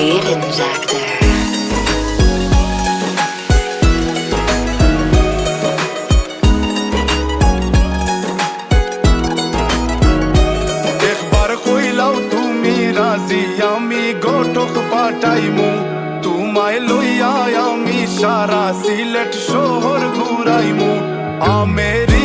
creative actor. আমি গোটক পাটাইমু তোমায় লইয়া আমি সারা সিলেট শহর ঘুরাইমু আমেরি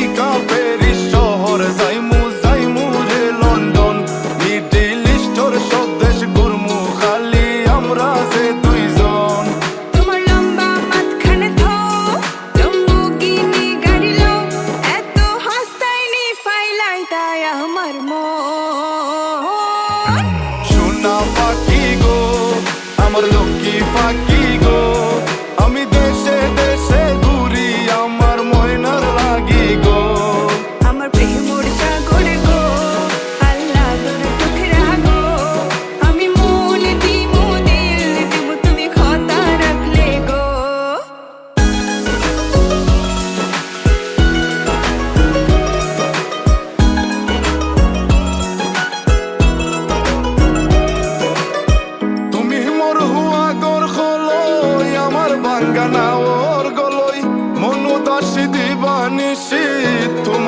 তাই আমার মন। সোনা পাখি গো আমার লক্ষ্মী পাখি গো।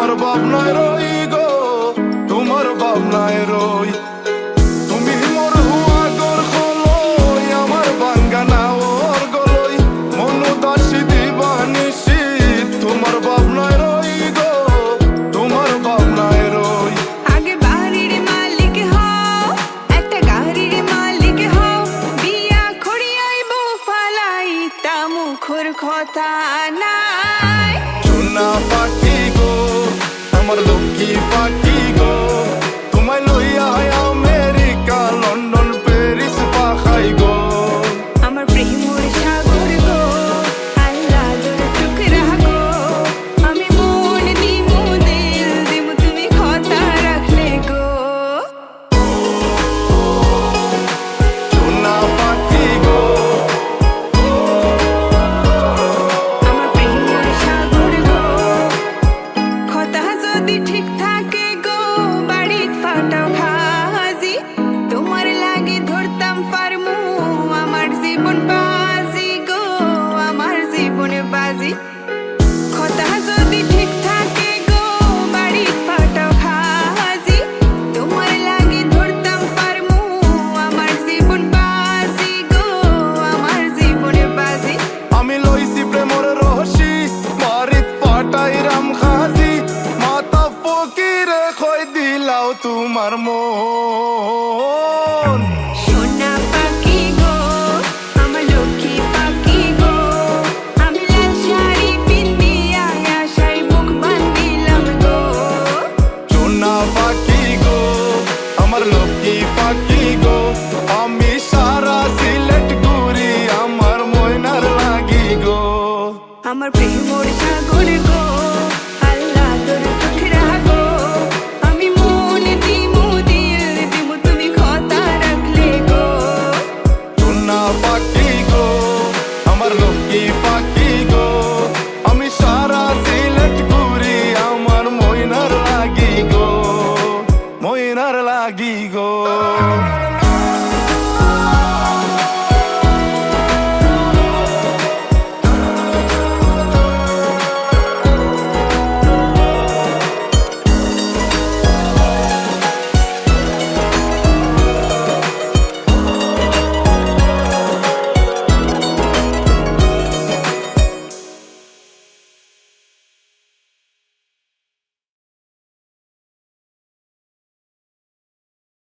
তোমার ভাবনায় রই গো, তোমার ভাবনায় রই। তুমি মোর হুয়া গর খলই আমার বাঙ্গানা ওর গলই। মনু দাসী দিবানিসি তোমার ভাবনায় রই গো, তোমার ভাবনায় রই। আগে বাড়ির মালিক হও, একটা গাড়ির মালিক হও। বিয়া খড়িয়াইব ফালাই তা মুখর কথা গো আমার লক্ষ্মী পাখি। বাজি কথা যদি ঠিক থাকে গো বাড়িত ফাটাও খাজি তোমার লাগে ধরতাম পারমু, আমার জীবন বাজি গো, আমার জীবন বাজি। আমি লইছি প্রেমর তোমার মন। 비가